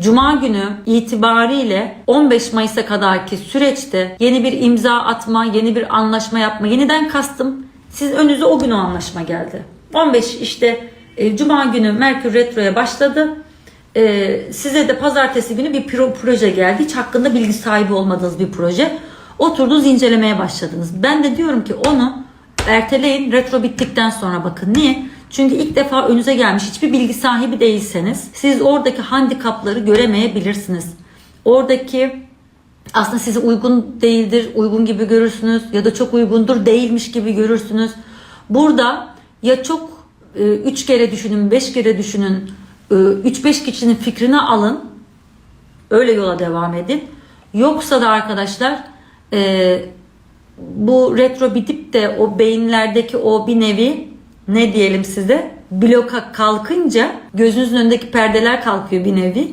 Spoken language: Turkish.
Cuma günü itibariyle 15 Mayıs'a kadarki süreçte yeni bir imza atma, yeni bir anlaşma yapma, yeniden kastım siz önünüze o gün o anlaşma geldi. 15 işte e, Cuma günü Merkür Retro'ya başladı. E, size de pazartesi günü bir pro- proje geldi. Hiç hakkında bilgi sahibi olmadığınız bir proje. Oturdunuz incelemeye başladınız. Ben de diyorum ki onu erteleyin retro bittikten sonra bakın. Niye? Çünkü ilk defa önünüze gelmiş hiçbir bilgi sahibi değilseniz siz oradaki handikapları göremeyebilirsiniz. Oradaki aslında size uygun değildir, uygun gibi görürsünüz ya da çok uygundur değilmiş gibi görürsünüz. Burada ya çok 3 kere düşünün, 5 kere düşünün, 3-5 kişinin fikrini alın, öyle yola devam edin. Yoksa da arkadaşlar e, bu retro bitip de o beyinlerdeki o bir nevi ne diyelim size bloka kalkınca gözünüzün önündeki perdeler kalkıyor bir nevi.